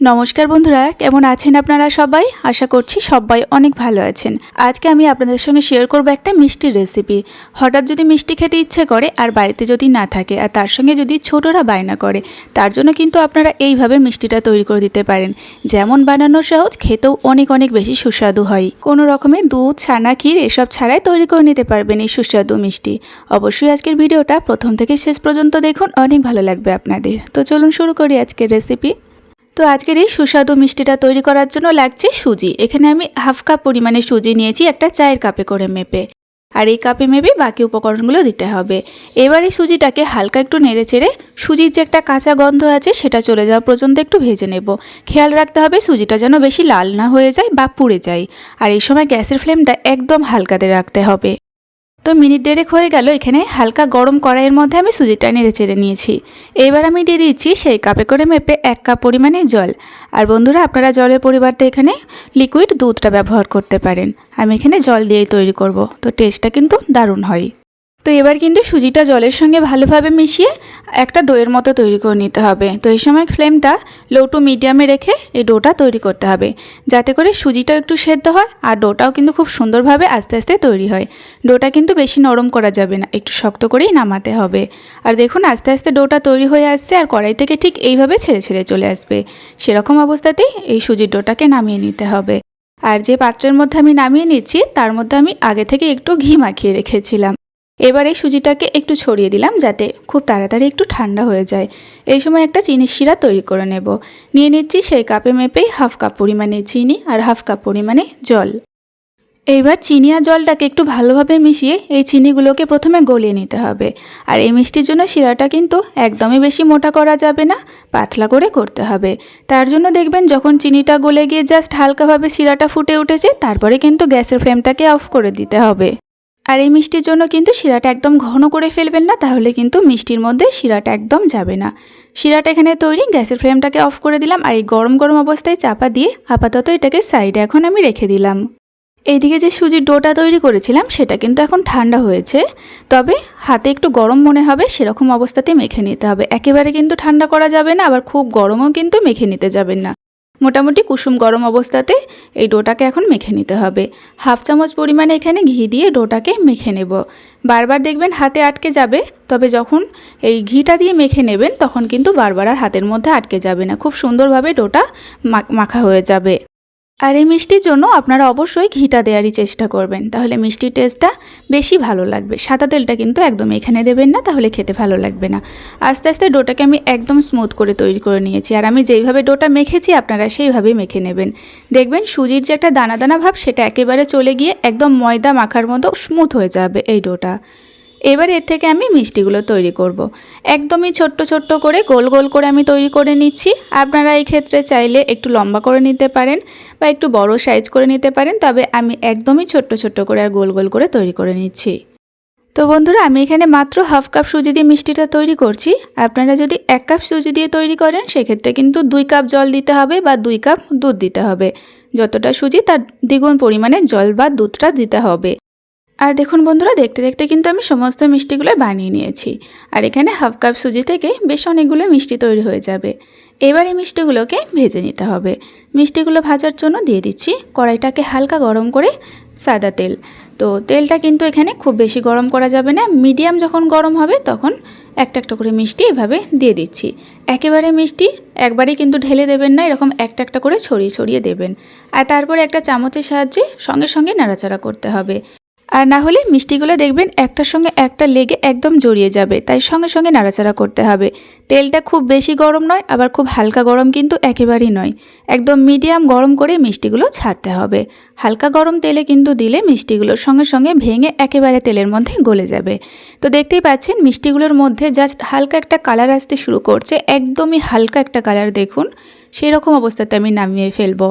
নমস্কার বন্ধুরা, কেমন আছেন আপনারা সবাই? আশা করছি সবাই অনেক ভালো আছেন। আজকে আমি আপনাদের সঙ্গে শেয়ার করব একটা মিষ্টির রেসিপি হঠাৎ যদি মিষ্টি খেতে ইচ্ছে করে আর বাড়িতে যদি না থাকে আর তার সঙ্গে যদি ছোটরা বায়না করে, তার জন্য কিন্তু আপনারা এইভাবে মিষ্টিটা তৈরি করে দিতে পারেন। যেমন বানানো সহজ, খেতেও অনেক অনেক বেশি সুস্বাদু হয়। কোনো রকমের দুধ, ছানা, ক্ষীর এসব ছাড়াই তৈরি করে নিতে পারবেন এই সুস্বাদু মিষ্টি। অবশ্যই আজকের ভিডিওটা প্রথম থেকে শেষ পর্যন্ত দেখুন, অনেক ভালো লাগবে আপনাদের। তো চলুন শুরু করি আজকের রেসিপি তো আজকের এই সুস্বাদু মিষ্টিটা তৈরি করার জন্য লাগছে সুজি। এখানে আমি হাফ কাপ পরিমাণে সুজি নিয়েছি একটা চায়ের কাপে করে মেপে। আর এই কাপে মেপে বাকি উপকরণগুলো দিতে হবে। এবার এই সুজিটাকে হালকা একটু নেড়ে চেড়ে সুজির যে একটা কাঁচা গন্ধ আছে সেটা চলে যাওয়া পর্যন্ত একটু ভেজে নেব। খেয়াল রাখতে হবে সুজিটা যেন বেশি লাল না হয়ে যায় বা পুড়ে যায়। আর এই সময় গ্যাসের ফ্লেমটা একদম হালকাতে রাখতে হবে। তো মিনিট দেড়েক হয়ে গেল, এখানে হালকা গরম কড়াইয়ের মধ্যে আমি সুজিটা নেড়ে চেড়ে নিয়েছি। এবার আমি দিয়ে দিচ্ছি সেই কাপে করে মেপে এক কাপ পরিমাণে জল। আর বন্ধুরা, আপনারা জলের পরিবর্তে এখানে লিকুইড দুধটা ব্যবহার করতে পারেন। আমি এখানে জল দিয়েই তৈরি করব, তো টেস্টটা কিন্তু দারুণ হয়। তো এবার কিন্তু সুজিটা জলের সঙ্গে ভালোভাবে মিশিয়ে একটা ডোয়ের মতো তৈরি করে নিতে হবে। তো এই সময় ফ্লেমটা লো টু মিডিয়ামে রেখে এই ডোটা তৈরি করতে হবে। যাতে করে সুজিটাও একটু সেদ্ধ হয় আর ডোটাও কিন্তু খুব সুন্দরভাবে আস্তে আস্তে তৈরি হয়। ডোটা কিন্তু বেশি নরম করা যাবে না, একটু শক্ত করেই নামাতে হবে। আর দেখুন আস্তে আস্তে ডোটা তৈরি হয়ে আসছে আর কড়াই থেকে ঠিক এইভাবে ছেড়ে ছেড়ে চলে আসবে। সেরকম অবস্থাতেই এই সুজির ডোটাকে নামিয়ে নিতে হবে। আর যে পাত্রের মধ্যে আমি নামিয়ে নিচ্ছি, তার মধ্যে আমি আগে থেকে একটু ঘি মাখিয়ে রেখেছিলাম। এবার এই সুজিটাকে একটু ছড়িয়ে দিলাম যাতে খুব তাড়াতাড়ি একটু ঠান্ডা হয়ে যায়। এই সময় একটা চিনির শিরা তৈরি করে নেব। নিয়ে নিচ্ছি সেই কাপে মেপেই হাফ কাপ পরিমাণে চিনি আর হাফ কাপ পরিমাণে জল। এইবার চিনি আর জলটাকে একটু ভালোভাবে মিশিয়ে এই চিনিগুলোকে প্রথমে গলিয়ে নিতে হবে। আর এই মিষ্টির জন্য শিরাটা কিন্তু একদমই বেশি মোটা করা যাবে না, পাতলা করে করতে হবে। তার জন্য দেখবেন যখন চিনিটা গলে গিয়ে জাস্ট হালকাভাবে শিরাটা ফুটে উঠেছে, তারপরে কিন্তু গ্যাসের ফ্লেমটাকে অফ করে দিতে হবে। আর এই মিষ্টির জন্য কিন্তু শিরাটা একদম ঘন করে ফেলবেন না, তাহলে কিন্তু মিষ্টির মধ্যে শিরাটা একদম যাবে না। শিরাটা এখানে তৈরি, গ্যাসের ফ্লেমটাকে অফ করে দিলাম আর এই গরম গরম অবস্থায় চাপা দিয়ে আপাতত এটাকে সাইডে এখন আমি রেখে দিলাম। এইদিকে যে সুজির ডোটা তৈরি করেছিলাম, সেটা কিন্তু এখন ঠান্ডা হয়েছে। তবে হাতে একটু গরম মনে হবে, সেরকম অবস্থাতে মেখে নিতে হবে। একেবারে কিন্তু ঠান্ডা করা যাবে না, আবার খুব গরমও কিন্তু মেখে নিতে যাবেন না। মোটামুটি কুসুম গরম অবস্থাতে এই ডোটাকে এখন মেখে নিতে হবে। হাফ চামচ পরিমাণে এখানে ঘি দিয়ে ডোটাকে মেখে নেব। বারবার দেখবেন হাতে আটকে যাবে, তবে যখন এই ঘিটা দিয়ে মেখে নেবেন, তখন কিন্তু বারবার আর হাতের মধ্যে আটকে যাবে না। খুব সুন্দরভাবে ডোটা মাখা হয়ে যাবে। আর এই মিষ্টির জন্য আপনারা অবশ্যই ঘিটা দেওয়ারই চেষ্টা করবেন। তাহলে মিষ্টির টেস্টটা বেশি ভালো লাগবে। সাদা তেলটা কিন্তু একদম এখানে দেবেন না, তাহলে খেতে ভালো লাগবে না। আস্তে আস্তে ডোটাকে আমি একদম স্মুথ করে তৈরি করে নিয়েছি। আর আমি যেইভাবে ডোটা মেখেছি, আপনারা সেইভাবেই মেখে নেবেন। দেখবেন সুজির যে একটা দানা দানা ভাব, সেটা একেবারে চলে গিয়ে একদম ময়দা মাখার মতো স্মুথ হয়ে যাবে এই ডোটা। এবার এর থেকে আমি মিষ্টিগুলো তৈরি করব। একদমই ছোট্ট ছোট্ট করে, গোল গোল করে আমি তৈরি করে নিচ্ছি। আপনারা এই ক্ষেত্রে চাইলে একটু লম্বা করে নিতে পারেন বা একটু বড় সাইজ করে নিতে পারেন, তবে আমি একদমই ছোট্ট ছোট্ট করে আর গোল গোল করে তৈরি করে নিচ্ছি। তো বন্ধুরা, আমি এখানে মাত্র হাফ কাপ সুজি দিয়ে মিষ্টিটা তৈরি করছি। আপনারা যদি এক কাপ সুজি দিয়ে তৈরি করেন, সেক্ষেত্রে কিন্তু দুই কাপ জল দিতে হবে বা দুই কাপ দুধ দিতে হবে। যতটা সুজি তার দ্বিগুণ পরিমাণে জল বা দুধটা দিতে হবে। আর দেখুন বন্ধুরা, দেখতে দেখতে কিন্তু আমি সমস্ত মিষ্টিগুলো বানিয়ে নিয়েছি। আর এখানে হাফ কাপ সুজি থেকে বেশ অনেকগুলো মিষ্টি তৈরি হয়ে যাবে। এবার এই মিষ্টিগুলোকে ভেজে নিতে হবে। মিষ্টিগুলো ভাজার জন্য দিয়ে দিচ্ছি কড়াইটাকে হালকা গরম করে সাদা তেল। তো তেলটা কিন্তু এখানে খুব বেশি গরম করা যাবে না, মিডিয়াম যখন গরম হবে তখন একটা একটা করে মিষ্টি এভাবে দিয়ে দিচ্ছি। একেবারে মিষ্টি একবারেই কিন্তু ঢেলে দেবেন না, এরকম একটা একটা করে ছড়িয়ে ছড়িয়ে দেবেন। আর তারপরে একটা চামচের সাহায্যে সঙ্গে সঙ্গে নাড়াচাড়া করতে হবে। আর না হলে মিষ্টিগুলো দেখবেন একটার সঙ্গে একটা লেগে একদম জড়িয়ে যাবে, তাই সঙ্গে সঙ্গে নাড়াচাড়া করতে হবে। তেলটা খুব বেশি গরম নয়, আবার খুব হালকা গরম কিন্তু একেবারেই নয়। একদম মিডিয়াম গরম করে মিষ্টিগুলো ছাড়তে হবে। হালকা গরম তেলে কিন্তু দিলে মিষ্টিগুলোর সঙ্গে সঙ্গে ভেঙে একেবারে তেলের মধ্যে গলে যাবে। তো দেখতেই পাচ্ছেন, মিষ্টিগুলোর মধ্যে জাস্ট হালকা একটা কালার আসতে শুরু করছে, একদমই হালকা একটা কালার দেখুন সেই রকম অবস্থাতে আমি নামিয়ে ফেলব।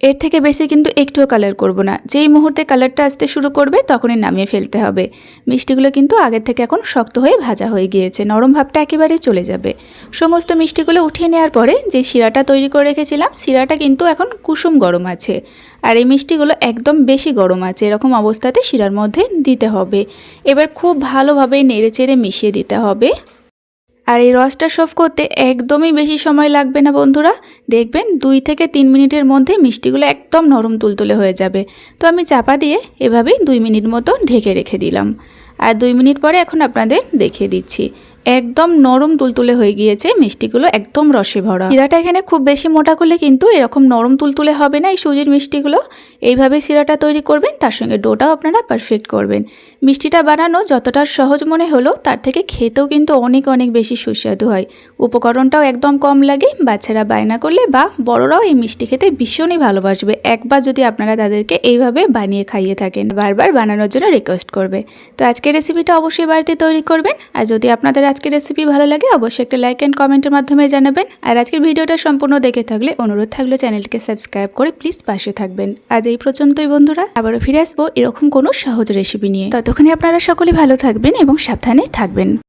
এর থেকে বেশি কিন্তু একটুও কালার করব না। যেই মুহূর্তে কালারটা আসতে শুরু করবে, তখনই নামিয়ে ফেলতে হবে। মিষ্টিগুলো কিন্তু আগের থেকে এখন শক্ত হয়ে ভাজা হয়ে গিয়েছে, নরম ভাবটা একেবারে চলে যাবে। সমস্ত মিষ্টিগুলো উঠিয়ে নেওয়ার পরে যে শিরাটা তৈরি করে রেখেছিলাম, শিরাটা কিন্তু এখন কুসুম গরম আছে। আর এই মিষ্টিগুলো একদম বেশি গরম আছে, এরকম অবস্থাতে শিরার মধ্যে দিতে হবে। এবার খুব ভালোভাবে নেড়ে চেড়ে মিশিয়ে দিতে হবে। আর এই রসটা সব করতে একদমই বেশি সময় লাগবে না, বন্ধুরা। দেখবেন দুই থেকে তিন মিনিটের মধ্যে মিষ্টিগুলো একদম নরম তুলতুলে হয়ে যাবে। তো আমি চাপা দিয়ে এভাবেই দুই মিনিট মতো ঢেকে রেখে দিলাম। আর দুই মিনিট পরে এখন আপনাদের দেখিয়ে দিচ্ছি। একদম নরম তুলতুলে হয়ে গিয়েছে, মিষ্টিগুলো একদম রসে ভরা। শিরাটা এখানে খুব বেশি মোটা করলে কিন্তু এরকম নরম তুলতুলে হবে না এই সুজির মিষ্টিগুলো। এইভাবে শিরাটা তৈরি করবেন, তার সঙ্গে ডোটাও আপনারা পারফেক্ট করবেন। মিষ্টিটা বানানো যতটা সহজ মনে হলো, তার থেকে খেতেও কিন্তু অনেক অনেক বেশি সুস্বাদু হয়। উপকরণটাও একদম কম লাগে, বাচ্চারা বায়না করলে বা বড়রাও এই মিষ্টি খেতে ভীষণই ভালোবাসবে। একবার যদি আপনারা তাদেরকে এইভাবে বানিয়ে খাইয়ে থাকেন, বারবার বানানোর জন্য রিকোয়েস্ট করবে। তো আজকের রেসিপিটা অবশ্যই বাড়িতে তৈরি করবেন। আর যদি আপনাদের আজকের রেসিপি ভালো লাগে, অবশ্যই একটা লাইক অ্যান্ড কমেন্টের মাধ্যমে জানাবেন। আর আজকের ভিডিওটা সম্পূর্ণ দেখে থাকলে অনুরোধ থাকলে চ্যানেলটিকে সাবস্ক্রাইব করে প্লিজ পাশে থাকবেন। আজ এই পর্যন্তই বন্ধুরা, আবারও ফিরে আসব এরকম কোনো সহজ রেসিপি নিয়ে। ততক্ষণে আপনারা সকলে ভালো থাকবেন এবং সাবধানে থাকবেন।